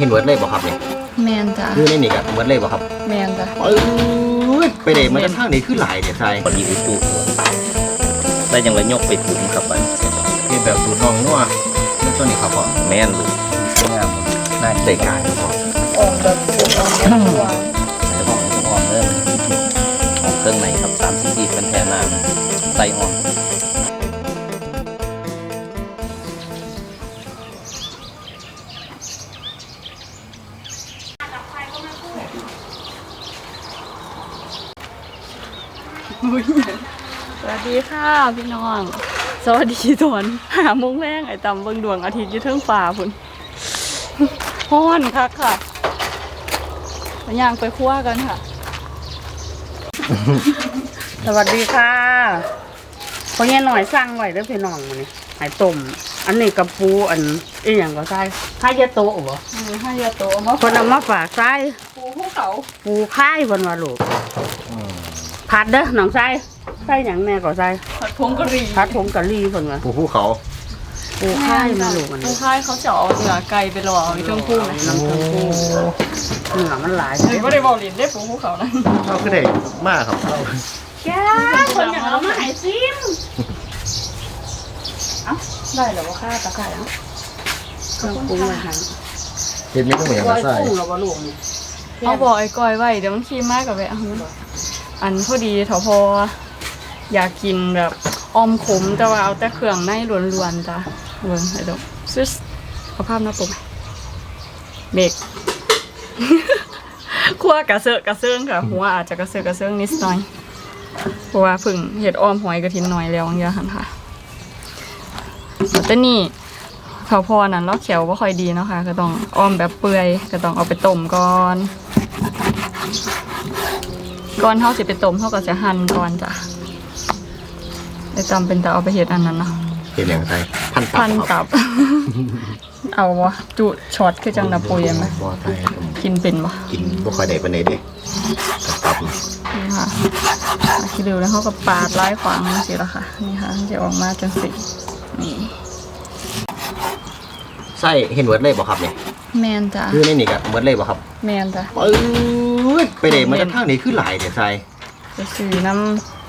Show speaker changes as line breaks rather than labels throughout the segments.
เห็นเวิร์ดเลยบ่ครับเนี่ย
แมนจ้ะ
คือในนี่กับเวิร์ดเลยบ่ครับ
แมนจ้ะ
เอ้ยไปเด็มาจากทางนี้คือหลายเดี๋ยวใส่
พอดีอุตุได้ยังเลยยกไปถุงครับไป
เป็นแบบสูตรน้องนัวนั่นตัวนี้ครับพ่อ
แม่นเลยงามน่า
ใส่การพ่อ
ออกแบบสุดออกแบบตัว
ดี
ค่ะพี่น้อง สวัสดีตอนหาโมงแรงไอ้ตำเบิ่งดวงอาทิตย์อยู่เทิงฟ้าพุ่นฮ้อนคักค่ะไปย่างไปคั่วกันค่ะ
สวัสดีค่ะพอเงี้ยหน่อยสั่งไว้แล้วพี่น้องมานี่ให้ต้ม อันนี้กับปูอันอีหยังก็ใช่ให้ยาโตะบ่
อืมให้ยาโตะมา
เพิ่นเอามาฝากใส่
ปูภูเขา
ปูค่ายเพิ่นว่าลูกผัดเด้อน้องใส่ ใส่หยังแม่ก็ใส่
ผัดพงกะหรี่
ผัดผงกะหรี่เพิ่นว่า
ผู้ผู้เขา
ปูค่ายมาลูกอัน
ปู
นี้
ค่ายเขาจะเอาเนื้อไก่ไปรอเอาอยู่เทิงพุ่งนะ
น้ำเครื่องปูเนื้อมันหลาย
เฮ้ยไม่ได้บอกลินได้ปูภูเขานะ
เขาคือเด็กมากครับ
แกคนอยากเอามาให้ซิมเอ้าได้แล้วบ่ค่าตะไคร้เอ้าเครื่องปรุงไว้ให้
เห็นไม่ต้องเหมือนกัน
ก้อย
ใส่
กุ้งแล้วบ่ลูกนี่
เขาบอกไอ้ก้อยไว้เดี๋ยวมันขี้มากกับไปเอาอันพอดีเถาพอ อยากกินแบบออมขมแต่ว่าเอาแต่เครื่องในล้วนๆจ้ะเบิ่งให้ดูซึสเอาภาพหน้าปกเบรกคั่วกระเซาะกระเซิงค่ะหัวอาจจะกระเซาะกระเซิงนิดหน่อยเพราะว่าเพึ่งเห็ดอ้อมหอยกระทินหน่อยแล้วอย่างเงี้ยหันค่ะแต่นี่เขาวพอนั้นเราเขียวว่าค่อยดีเนาะค่ะก็ต้องอ้อมแบบเปื่อยก็ต้องเอาไปต้มก่อนก่อนเท่าสิไปต้มเท่าก็จะหั่นก่อนจ้ะ ไอ้จำเป็นแต่เอาไปเห็ดอันนั้นเนาะ
เห็นอย่างไรพันตับ
พัน
ครับ
ตับ เอาวะจุช็อตคือจังนาปุยไหม
บ่ไทยผม
กินเป็นปะ
กินบ่ค่อยได้ปานใดเด้ตับนี่
นี่ค่ะคิดดูแล้วเขาก็ปาดไล่ขวางสิละค่ะ นี่ค่ะจะออกมาจังสินี่
ใส่เห็นเวิร์ดเลยบ่ครับเนี่ย
แมนจ้ะ
คือในนี่กับเวิร์ดเลยบ่ครับ
แมนจ้ะ
เอ้ยไปเด็มาจากทางนี้คือหลายเดี๋ยวใส่
จะซื้อน้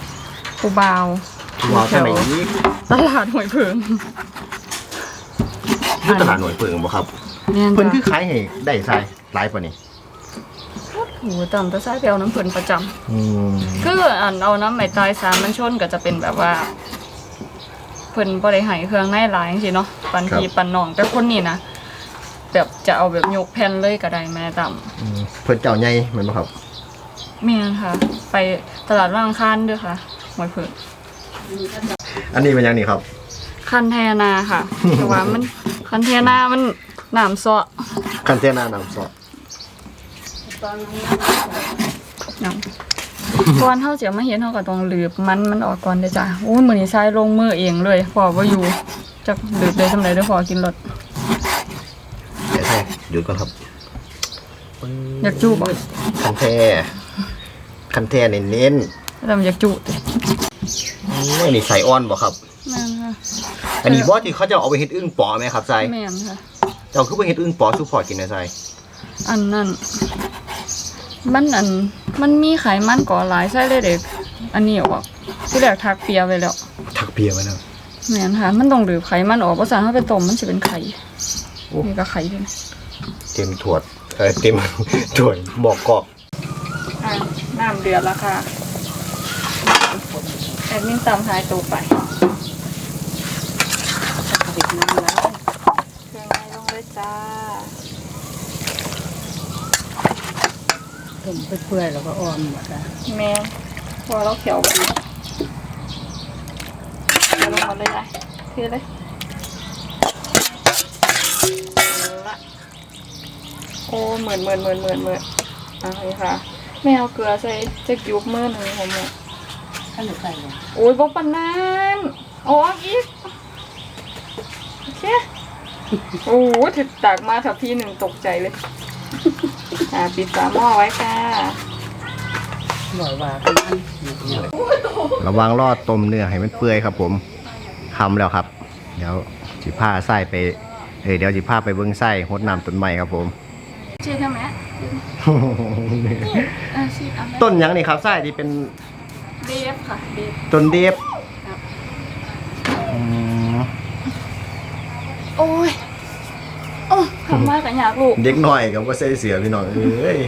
ำปูบาว
ว้าวทางไหนนี้
ตลาดหวยเพิง
อยู่ตลาดหน่วยเพิงบ่ครับ
แมน
เพิ่น
จ้ะ
คือขายให้ได้ใส่หลายปานนี้
โอ้โหต่ำแต่ไส้เปียวน้ำเพินประจำ
อืม
คืออันเอาน้ำไหมตายสามมันชนก็จะเป็นแบบว่าเพิ่นบ่ได้ให้เครื่องในหลายจังซี่เนาะปันพีปันน้องแต่คนนี้นะแบบจะเอาแบบยกแผ่นเลยก็ได้แม่ต่
อืมเพิ่นเจ้าใหญ่แม่นบ่ครับำ
แม่นค่ะ ไปตลาดว่างคานด้วยค่ะหวยเพิ่น
อันนี้เป็นหยังนี่ครับ
คันแทนาค่ะแต่ว่ามันคันแทนามันน้ำเซาะ
คันเทน่าน้ำซอส
น้ำก่อนเฮาสิเอามาเฮ็ดเฮาก็ต้องลืบมันมันออกก่อนเด้อจ้ะโอ้ยมื้อนี้ใช้ลงมือเองเลยพอบ่อยู่จักลืบได้ซำใดเด้อพอกินรถ
เดี๋ยวใส่หยุดก่อนครับ
อยากจูบบ่
คันแท้คันแท้เน้น
แล้วมันอยากจูบ
ๆโอ้ยนี่ใส่อ่อนบ่ครับ
แม่นค่ะ
อันนี้บ่ที่เขาจะเอาไปเฮ็ดอึ้งปอไหมครับใส่
แม่นค่ะ
เจ้าคือไปเฮ็ดอึ้งปอสุพอกินนะใส่
อันนั้นมันอันมันมีไขมันก่อหลายใช่เลยเด็กอันนี้ออกที่แรกทักเปียไว้แล้ว
ทักเปียไว้แล้ว
แม่นค่ะ มันต้องดืบไขมันออกเพราะสารถ้าไปต้มมันจะเป็นไข่
โอ้
นี่ก็ไข่ด้วยนะ
เต็มถวดเออเต็มถ้วยบอกกรอบ
อะน้ำเดือดแล้วค่ะ แอดมินตำท้ายตัวไป
ติดน้ำแล้ว
เครื่องในลงเลยจ้า
ต้มไปเปื่อยแล้วก็อ่อนหมดแล้ว
แม่นพอเราเขียวแบบนี้เอาลงมาเลยไอ้เทเลยเอาละโอ้เหมือนเหมือนเหมือนเหมือนเหมือนอะนี่ค่ะ แม่เอาเกลือใส่จะยุบมือหนึ่งผมเนี่ย
อันนี้ใส่เลย
โอ้ยบอกปันนั้นโอ้อีกโอเคโอ้โหถึกตากมาทับพี่หนึ่งตกใจเลยอ่าปิดฝาหม้อไว้ค่ะ
หน่อยว่าเป็นอันเนี่ย
ระวังรอดต้มเนื้อให้มันเปื่อยครับ ผมทำแล้วครับ เดี๋ยวสิผ้าไส้ไปเอ้ยเดี๋ยวสิผ้าไปเบิ่งไส้หดน้ำต้นไม้ครับผม
ชื่อใช่ไหมเออชื่ออะไร
ต้นหยังนี่ครับไส้ที่เป็น
เดฟ ค่ะเดฟ
ต้นเดฟ
ครับ
อืม
โอ้ยโอ้ทำมากกันอยากลูก
เด็กน้อยกับก็ใส่เสือพี่น้องเอ้ย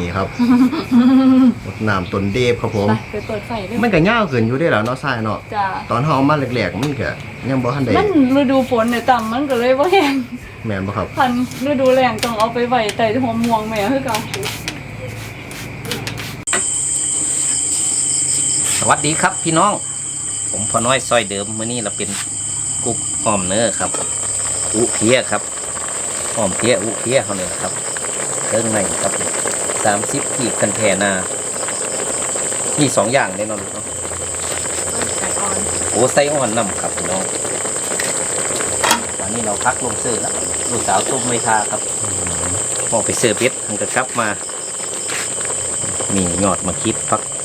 นี่ครับรดน้ำต้นเดฟครับผม
ไปไปเปิดไฟด้วย
มันก็ยาวขึ้นอยู่ได้แล้วเนาะไส้เนาะ
จ้า
ตอนเฮาเอามาแรกๆมันก็ยังบ่ทันได้
มันฤดูฝนเนี่ยต่ำมันก็เลยว่าแห้ง
แม่นบ่ครับ
พันฤดูแรงต้องเอาไปไว้ใต้หัวม่วงแม่คือเก่า
สวัสดีครับพี่น้อง ผมพอน้อยซอยเดิมมื้อนี้เราเป็นกุ๊กหอมเนื้อครับ อุเพียครับหอมเพียอุเพียเขาเนี่ยครับเครื่องในครับสามสิบขีดกันแทนามีสองอย่างเลยเนาะลูกเนาะ
ไก่อ่อน
โอ้ไส้อ่อนนํครับพี่น้องวันนี้เราพักลงเสือแล้วลูกสาวต้มไม่ทาครับพอไปเสือเพชรมันก็กลับมา มียอดมาคิดพักห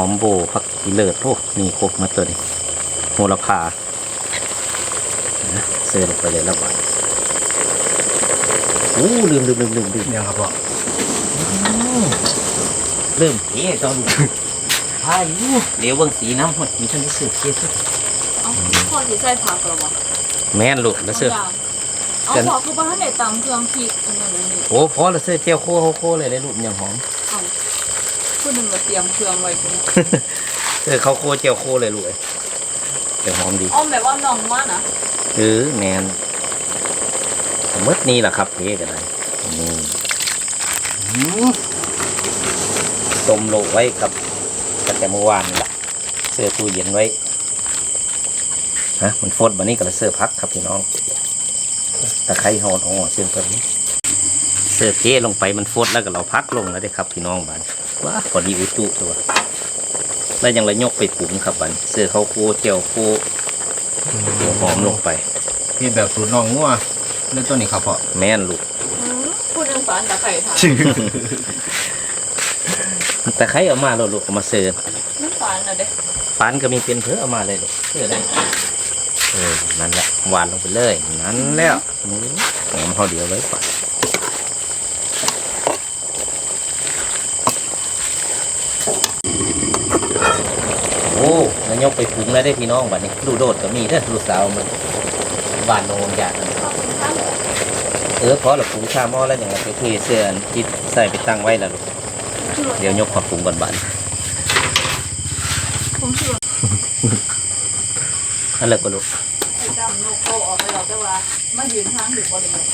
อมโบพักอีเลิศโอ้มีครบมาตัวนี้โหระพานะเสือลงไปเลยแล้วบ่ายโอ้ลืมลืมลืมลืมลืม
เนี่ยครับพ่อ
ลืมเฮ้ตอนพายุเหลียวเบิ่งสีน้ำหดมีท่านได้เสือเกียร์
เอาพ่อสิใส่ผักหรอวะ
แม่นลูกแล้วเสือ
เอา
กัน
ผักคือบ้านไหนตำเครื่องพริกอันนั้นอันนี้
โอ้พอแล้วเสือเจียวโค้โค้เลยได้ลูกอย่างหอม
เอา ผู้หนึ่งมาเตรียมเครื่องไว้ตรงนี้
เออเขาโคเจียวโคเลยลูกเอ้ยเดี๋ยวหอมดี
อ้อมแบบว่าน้องว่านะ
เออแมนมืดนี่แหละครับเทกันได้นี่ต้มโลไว้ครับตั้งแต่เมื่อวานนี่ละเสื้อตู้เย็นไว้ฮะมันฟดบันนี้ก็เลยเสื้อพักครับพี่น้องตะไคร้หอดอ๋อเสื้อตัวนี้ เสื้อเทลงไปมันฟดแล้วก็เราพักลงแล้วได้ครับพี่น้องบ้านว้าพอดีอุจุตัวแล้วยังระยกไปปรุงครับบันเสื้อเขาโคเจียวโคหัวหอมลงไป
พี่แบบสูตรน้องงัวเล่นต้นนี้ครับพ่อ
แม่นลูก
ผู้หนึ่งฝานตะไคร้ทาน
แต่ใครเอามาโลดลูกเอามาเสิร์ฟ
น้ำฝานน่ะเด้
ฟานก็มีเป็นเพื่อเอามาเลยลูกเพื่อได้เออนั่นแหละหวานลงไปเลย นั่นแล้วอื้อหอมเขาเดียวเลยป่ะโอ้แล้ว ยกไปปรุงแล้วได้พี่น้องบัดนี้ดูโดดก็มีเด้อลูกสาวมันบานโนงยากนั่นเออพอเราปรุงชาหม้อแล้วอย่างไรไปเทเสื้ออันที่ใส่ไปตั้งไว้แล้วลูกเดี๋ยวยกมาปรุงก่อนบัด
ผมชื่อ
นั่นแหละก็ลูก
ดำลูกโตออกไปแล้วแต่ว่ามายืนทางอยู่บริเวณ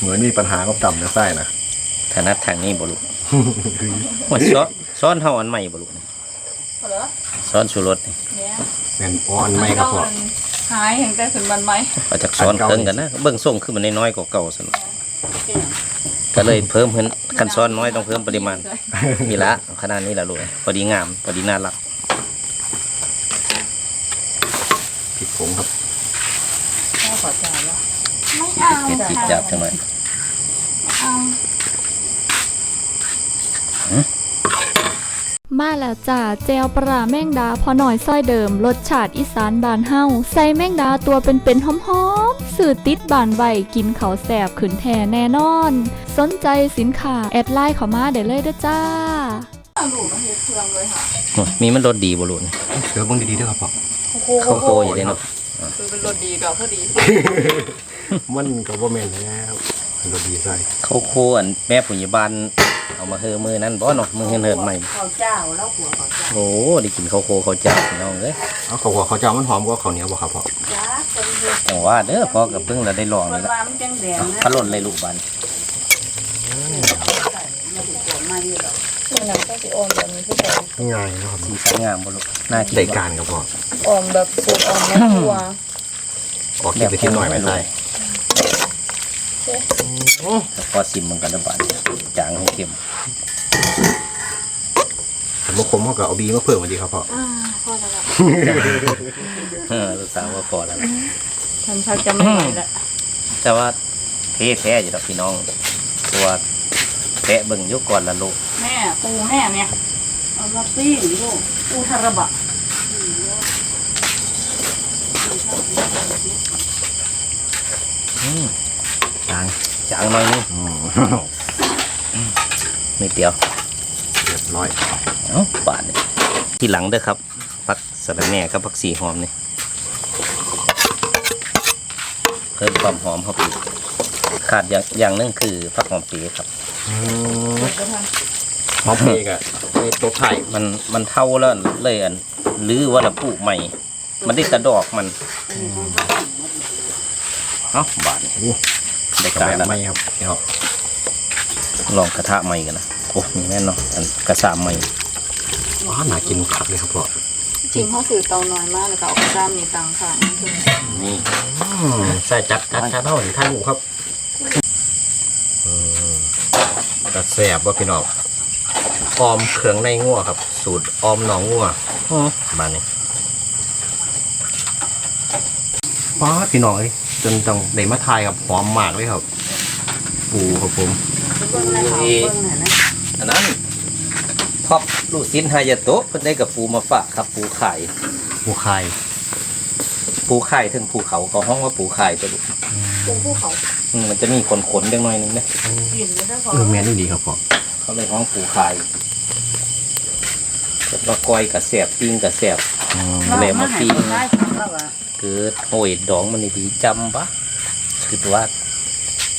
เหมือนมีปัญหากับต่ำนะไส้นะ
ถนัดทางนี้บ่ลูกมันซ้อนซ้อนเฮาอันใหม่บ่ลูก
พอแล้ว
ซ้อนชูรสนี่
เนี่ย
เป็นอ้อนไม่ครับพ่อ
หายแห่งแต่ขึ้นมันไหม
เอาจากซ้อน
อันเก่า
เครื่องกันนะเบิ่งส่งคือมันน้อยๆกว่าเก่าซั่นก็เลยเพิ่มขึ้นคันซ้อนน้อยต้องเพิ่มปริมาณนี่ละขนาดนี้ละลูกพอดีงามพอดีน่ารัก
ผิดผงครับ
พ่อขอจ่ายแล้วไม่เอา
เฮ็ดจิบจับจังหน่อย
เอา
มาแล้วจ้าเจลปลาแมงดาพอหน่อยซ้อยเดิมรสชาติอีสานบานเฮาใส่แมงดาตัวเป็นๆหอมๆสื่อติดบานไวกินเขาวแสบขืนแทแน่นอน สนใจสินค้า แอดไลน์เข้ามาได้เลยเด้อจ้า
เอาลูกมาเฮ็ดเครื่องเลยค่ะ
โอ้ยมีมันรสดีบ่ลูกนี่
เสือเบิ่งดีๆด้วยครับพ่อ
เข้าโคอยู่เด้เนาะ
คือเป็นรสดีกับพอดี
มันก็บ่แม่นแล้ว รสดีไส้
เข้าโคอันแม่ผู้ใหญ่บ้านเอามาเฮือมือนั้นบ่เนาะมือเฮินๆใหม่
ข้าวเจ้าแล้วหัวข้าวเจ้า
โอ้ได้กินข้าวโคข้าวเจ้าพี่น้องเอ้ย
เอาเขาว่าเขาวเจ้ามันหอมกว่าข้าวเหนียวบ่ครับพ่อ
จ้าคนเดียว
จังว่าเด้อพอกับเพิ่งเราได้ลอง
คน
นี่ละ
ว่ามันจังแดงนะ
พะล่นเลยลูกบ้าน
ไม่ถูกตัวไม่หรอก
มันน้ำก็สิออมแบบนี้คือแบบ
ง่ายนะครับ
สีสันงามบ่ลูกน่ากิน
ได้
บ่
การครับพ่อ
ออมแบบสูตรออมแม่ครัว
ออกกินไปทิ้งหน่อยไหมไส้
แล้วพอซิมมันกันระบาดจางให้เข้ม
ผมว่าคมเขาก็เอาบีมาเพิ่มมาดีครับพ่อ
อ่าพอแล้วล่ะ
เออลูกสาวว่าพอแล้วล่ะ
ฉันชักจะไม่ไหวแล้ว
แต่ว่าเทแท้อยู่ดอกพี่น้อง ตัวแพะเบิ่งอยุก่อนละลูก
แม่ปูแม่เนี่ย
เอามาปิ้งลูก
ปูทาระบะ
อืม
จาง
จางหน่อยนึง
อืม
นิดเดียว
เรียบร้อย
เอ้าบาทนี่ทีหลังเด้อครับผักสะระแหน่กับผักสีหอมนี่เพิ่มความหอมเข้าไปอีกขาดอย่างอย่างหนึงคือผักหอมปีครับ
อืมหอมเอกอะในตัวไข่
มันมันเท่าแล้วเลยอันหรือว่าละปลูกใหม่ มันได้แตะดอกมันเอ้าบาทนี่
อู้
ได้
กระ
การ
แบ
แล้ว
บไม่
นะครับ
เดี๋ยว
ลองกระทะใหม่กันนะโอ้มีแม่นเนาะอันกระสามใหม่
อ๋อน่ากินคักเลยครับพ่อ
จริงเขาสื่อเตาน้อยมากแล้วก็เอากระซ้ำนี่ตังค่ะ
นี่
อืมใส่จัดจัดจัดเท่าไหร่ท่านหมูครับอืมกระแสบว่าพี่น้องออมเครื่องในงัวครับ สูตรออมหนองงัว
อื้อ
มานี่ป้าดพี่น้องเอ้ย จนต้องได้มาทายกับหอมมากเลยครับ ปูครับผม
เบิ่งเลยค่ะเบิ่งหน่อยนะ
อันนั้นท็อปลูกซินฮายาโตะเพิ่นได้กับปูมาฝากครับ ปูไข่
ปูไข่
ปูไข่ถึงภูเขาเขาห้องว่าปูไข่ตัวลูก
ปูภูเขา
อืมมันจะมีขนขนๆจังหน่อยนึงเนี่ย
กินไม่ได้พอ
เออแม่นี่ดีครับพ่อ
เขาเลยห้องปูไข่เกิดว่าก้อยกับแสบปิ้งกับแสบ
อืม
แหลมมาปีน
ได้แล้วว่า
เกิดโอ้ยดองมันนี่ดีจำปะคือว่า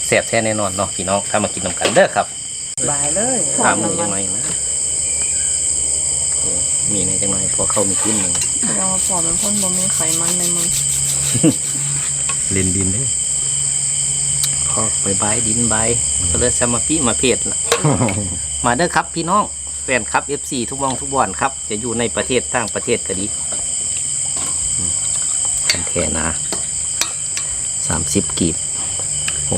แสบแท้แน่นอนเนาะพี่น้องถ้ามากินน้ำกันเด้อครับ
บายเลย
ถามมือยังไงนะโอ้มีในจังหน่อยพอเข้ามีขึ้นหนึ่ง
เราผอมเป็นคนบ่มีไขมันในมือ
เลนดินเด้อ
พอไปบายดินบายก็เลยสมาพี่มาเพจละมาเด้อครับพี่น้องแฟนครับ FC ทุกวงทุกบอนครับ จะอยู่ในประเทศต่างประเทศก็ดีอืมกันแทนะสามสิบกีบโอ้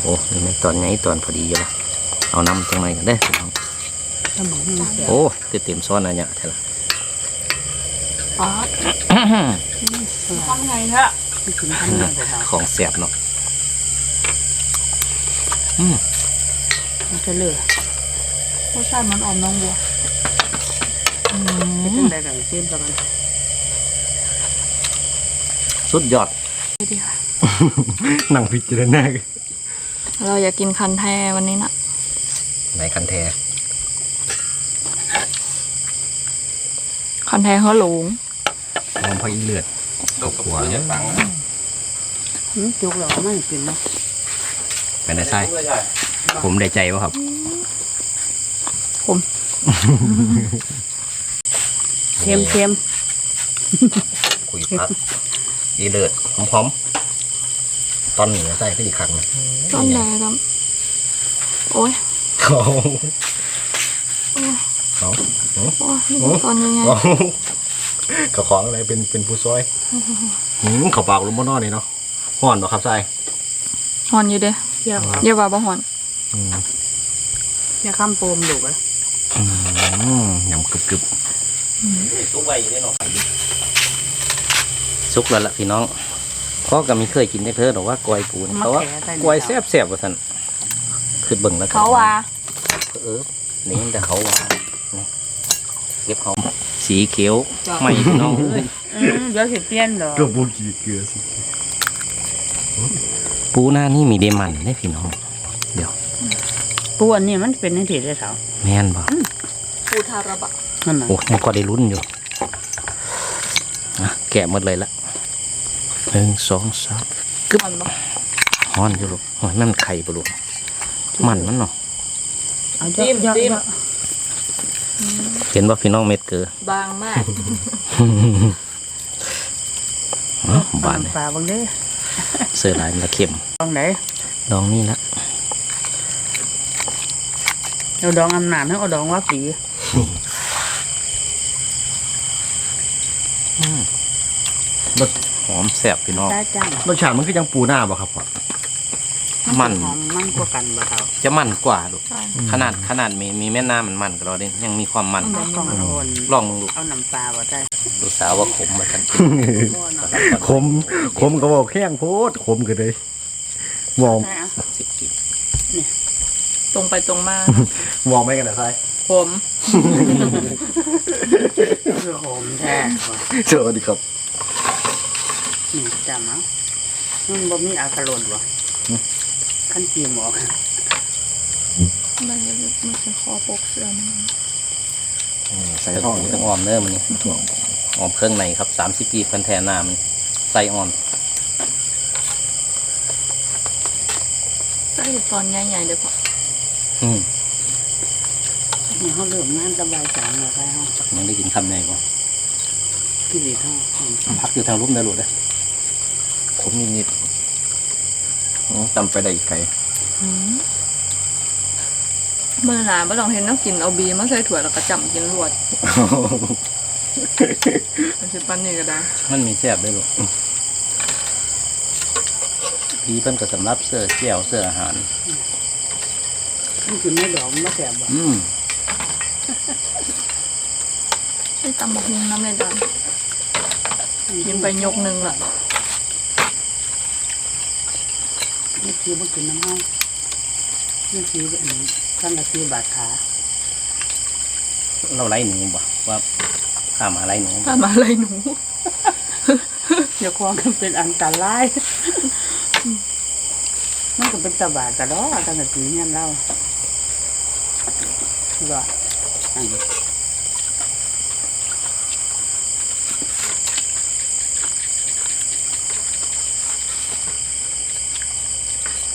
โหนี่มันตอนไหนตอนพอดีอยู่ละเอาน้ำจังไหนกันเด้อพี่น้อง
สมองมันเสีย
โอ้คือเต็มซ้อนอันเนี้ยเท่าไหร่
ป๊าดทำไงฮะ
กินทำไงเดี๋ยวเรา
ของแสบเนาะ
มันจะเลือก
รสชาติมันออมน้องบัว
เป็นจังไดกับเส้นประมาณ
สุดยอด
ดีค่ะ
หนังพิจารณา
เราอยากกินคันแท้วันนี้นะ
ในคันแท
คันแท้เขาหลง
หอมพริกเลือดกับหัวเนี่ย
หืมจุกเหรอไม่กินเนาะ
เป็นได้ใช่ผมได้ใจวะครับ
เค็มเค็ม
คุยพักอีเลือดหอมๆตอนนี้ใส่ก็อีกครั้งนะ
ต้นแดงครับ โอ้ย
เอา
โอ้ย
เอา
โอ้ยนี่ตอนยังไง
เอากับของอะไรเป็นเป็นผู้ซอยหืมเขาปากลมบนนอนนี่เนาะห่อนเนาะครับใส่
หอนอยู่เด้
เที่ยวเหรอ
เดี๋ยวว่าบ่หอน
อืม
เที่ยวข้ามโปมดุกอะ
อืม ยำกรึบกรึบ
ซุกไว้ได้เนาะซุกแล้วล่ะพี่น้องพ่อก็มีเคยกินได้เพิ่นหรอกว่ากอยปูนี่เขาว่ากอยแซ่บแซ่บว่าท่านคือเบิ่งแล้วกัน
เขาว่า
เออนี่แต่เขาว่านี่เก็บเขาสีเขียวไม่พี่น้องเอ้ย
อืมเดี๋ยวสิเปลี่ยนเหรอ
เกลือบูกีเกลือสิ
ปูหน้านี่มีเดมันได้พี่น้อง เดี๋ยว
ปูอันนี้มันเป็นในที่ได้เถา
แม่นบ่
ปูทาระบะ
นั่นน่ะ
โอ้มันก็ได้ลุ้นอยู่อะแกะหมดเลยละหนึ่งสองสาม
หอนบ่
ฮ้อนอยู่ลูกฮ้อนนั่นไข่ปะลูกมันมันเนาะ
เอาเยอะเยอะเยอะ
เห็นว่าพี่น้องเม็ดเกลือบา
งมาก
อ๋อบาน
ปลาบางเด้อ
เสื้อลายมันละเข้ม
ดองไหน
ดองนี่ละ
เอาดองอำนาจให้เอาดองว่าปี
หอมแซ่บพี่น้อง
ได้จัง
รสชาติมันคือยังปูหน้าบ่ครับพ่อ
มัน
หอมมันกว่ากันบ่เท่า
จะมันกว่าลูก
ใช่
ขนาดขนาดมีมีแม่น้ำมันมันก็เราเด้ยังมีความมัน
เอากล่องโอน
ลองมึงลูก
เอาน้ำปลาบ่ได้
ดูสาวว่าขมมาทันที
ขมขมก็บอกแข้งโพดขมก็เลยมอง
ได้เอา
สิบกิโล
ตรงไปตรงมาม
องไม่กันนะใช่
ผม
คือหอมแท้ว่ะ
สวัสดีครับ
นี่จำเอามันบ่มีอากาศร้อนบ่ขั้นจีหมอก
มันมันเป็นคอปกเสื้อมัน
ใส่
ใส่
ท้อง
ต้องออมเนื้อมันนี่ออมเครื่องในครับสามสิบปีพันแทนหน้ามันใส่ออม
ใส่ตอนใหญ่ๆเดี๋ยวพอ
อืม
นี่เขาเริ่มงานสบายใจมาไปเขา
ยังได้กินคำในบ่
กินดีเท่า
พักอยู่ทางรุ่มได้หลุดเลย
ขมนิดๆอืมตำไปได้อีกไกล
เมื่อหนาไม่ต้องเห็นน้ำกินเอาบีมาใส่ถั่วยแล้วก็จำกินรวดมันจะปั้นนี่ก็ได้
มันมีแซ่บได้หลุดพีเพิ่นก็สำหรับเสื้อเกี่ยวเสื้ออาหาร
มันกินไม่ดอกมันไม่แสบบ่
อืม
ไอ้ตำบักฮุงน้ำในดอนกินไปยกหนึ่งละ
นี่คือมันกินน้ำห้องนี่คืออันนี้ขั้นละคือบาดขา
เราไล่หนูบ่ว่าข้ามาไล่หนูบ่
ถ้ามาอะไรหนู
อย่าควงกันเป็นอันตรายมันก็เป็นตะบาดกระดอตั้งแต่ปีนี้เรา ก็อันนี้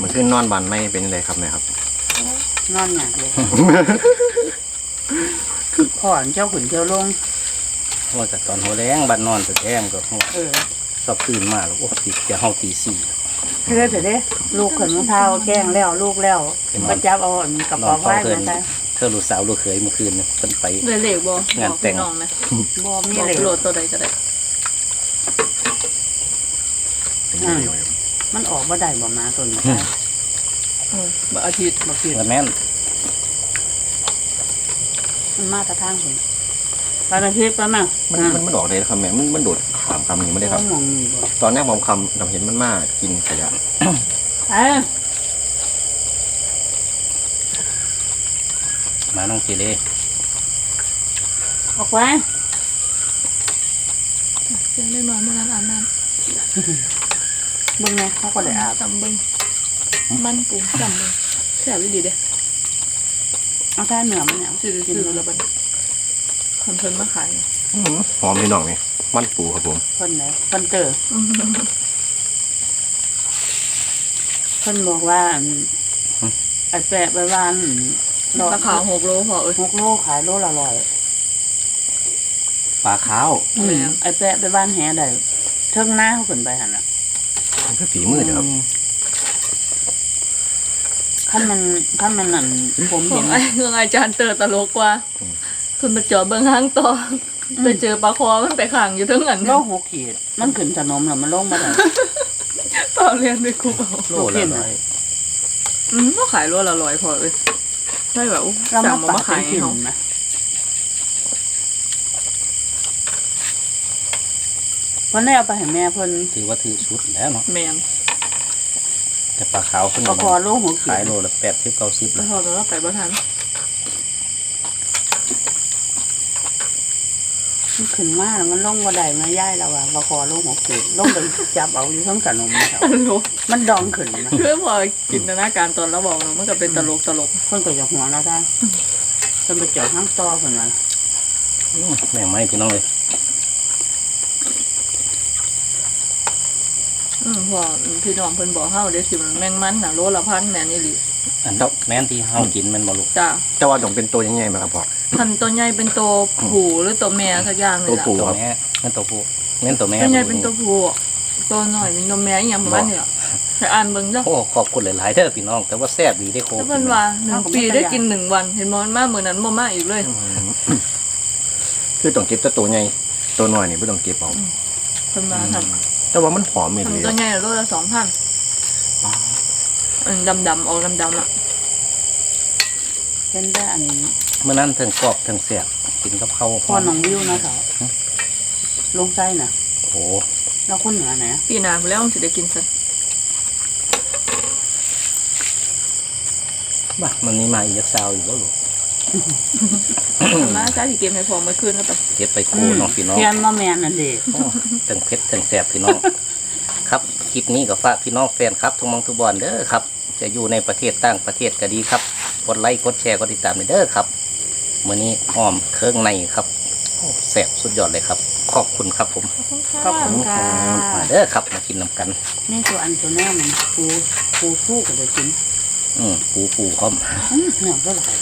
มันขึ้นนอนบันไม่เป็นไรครับแม่ครับ
นอนอย่างเลยพ่อนเจ้าขุนเจ้าลง
ว่าแต่ตอนหัวแรงบัดนอนแต่แจ้งก็
เออ
ชอบตื่นมาแล้วโอ้ติดจะเฮาตีสี่
เพื่อจะได้ลูกขนมะพร้าวแกล้งแล้วลูกแล้ว
เป็นนอน
มาจับเอาอันกระ
นอ
เป๋าน
เฝ้า
ไว้
เพิ่น
มาใส่
เธอลูกสาวลูกเขยเมื่อคืนเนี่ยเพิ่นไป
เลยเหล็กบองา
น
บอก
แต่
พี่
ง
น้องนะ
บ่มี
บอก
เลย
โหลดตัวใดก็ได้
อืม มันออกมาได้บ่มาตัวนี้
เออบ่อาทิตย์
บ่คิด
แล้วแม่น
มันมาแตะทางคนตอนอาทิตย์ไปมา
มันมันมันออกเลยนะครับแม่มันมันโดดขามคำนี้ไม่ได้ครับ
ต้องมองนี่บ่
ตอนแรกผมคำเราเห็นมันมากกินขยะ
เอ้ย
มาน้องเจเล่
ออกไป
เสียงได้นอนเมื่อนั้นอาบน้
เบิ่งไงเขาก็ได้อาบำ
จำเบิ้งมันปูจำเบิ้งแซ่บดีเด้
เอาท่าเหนือมันเนี่ย
ซื้อซื้อแล้วบัดคนเพิ่นมาขาย
อื้อหือหอมพี่น้องนี่มันปูครับผม
เพิ่นไหนเพิ่นเตอ
อืม
เพิ่นบอกว่าอันไอ้แปะไปวาน ดอก
ราคาหกโลพอเอ้ย
หกโลขายโลละร้อย
ปลาขาว
อืมไอ้แปะไปบ้านแหได้เทิงหน้าเขาขึ้นไปหันอะ
มันคือฝีมือเด้อครับ
ขั้นมันขั้นมันนั่นผม
ขอ
เห็
ง
น
ไอ้ของอาจารย์เตอร์ตลกกว่าคุณมาจอดเบิ้งห้างต่ออไปเจอปลาคอมันไปขังอยู่ทั้งอัน
โลหกขีด มันขึ้นถนนแล้วมันลงมาได้
ตอนเรียนด้วยครูเอา
โลละร้อย
อืมก็ขายโลละร้อยพอเอ้ย ใช่แบบอุ๊ย
เรา
สั่
มาง
มา
ปา
มา
เป็
ขาย
น
ให้
ถิ่น
เขา
นะเพิ่นได้เอาไปให้แม่เพิ่น
ถือว่าถือชุดแล้วเนาะ
แมน
แต่ปลาขาวเพิ่น
ก็พอโลหกขี
ขาย
ด
โลละแปดสิบเก้าสิบ
แล้
แล้วว
พอแล้วไปบ่ทัน
มันขึ้นมาแล้วมันลงบ่ได้มาย้ายแล้วว่าบ่ขอโลหกขีดลงไปจับเอาอยู่ทั้งถนนนะครับ
ตลก
มันดองขึ้นนะ
คือพอจินตนาการตอนเราบอกเนาะมันก็เป็นตลกตลก
เพิ่นก็อยากหัวแล้วท่านเพิ่นไปเจาะห้างต่อเพิ่นว่า
อืมแม่งไม้พี่น้องเลย
อืมพอพี่น้องเพิ่นบอกเฮาเดี๋ยวสิมันแมงมันน่ะโลละพันแม่นอีหลี
อันดอกแม่นที่เฮากินแมันบ่ลูก
จ้า
แต่ว่าต้องเป็นตัวยังไงมาครับพ่อ
พันตัวใหญ่เป็นตัวผู้หรือตัวแม่สักอย่างเลย
ตัว
ล่ะ
ผู้
ตัว
ครับ
แม่นั่นตัวผู้นั่นตัวแม่
ตัวใหญ่เป็นตัวผู้ตัวน้อยเป็นตัวแม่อีหยังประมาณนี้ล่ะ ให้อ่านเบิ่งเด้อ
โอ้ขอบคุณหลายๆเด้อพี่น้อง แต่ว่าแซ่บดีได้โค
แล้วเพิ่นว่าหนึ่งปีได้กินหนึ่งวัน เห็นบ่มันมามื้อนั้นบ่มาอีกเลย
อืมคือต้องเก็บแต่ตัวใหญ่ตัวน้อยนี่ไม่ต้องเก็บเอา
เพิ่นมาทำ
แต่ว่ามันหอมเหม็นเลย
ทำตัวใหญ่โลละ2,000อันดำๆออกดำๆอะ
เห็นได้อัน
เมื่อนั้นถึงกรอบถึงแซ่บกินกับข้าว
พ่อน้องวิวนะเขาลงใจน่ะ
โอ้โห
แล้วคนเหนือไหน
ปีหน้าพุ่นแล้วสิได้กินซะ
บ้ามันนี่มาอีกยักษ์ซาวอยู่แล้วลูก
มาจ้าสิเก็บให้พอมื้อคืนแล้วไป
เก็บไปโคเน้องพี่น้อง
เทียนมาแมนนั่นเด็ก
โอ้ถึงเผ็ดถึงแซ่บพี่น้อง ครับคลิปนี้ก็ฝากพี่น้องแฟนครับทุกหมองทุกบอลเด้อครับ จะอยู่ในประเทศต่างประเทศก็ดีครับกดไลค์กดแชร์กดติดตามเด้อครับมื้อนี้อ้อมเครื่องในครับโอ้แซ่บสุดยอดเลยครับ ขอบคุณครับผม
ขอบคุณค่ะ
มาเด้อครับมากินน้ำกัน
นี่ตัวอันตัวแน่มันปูปูฟูก็ได้กิน
อืมปูปูครับ
อืมเนี่ยก็หลาย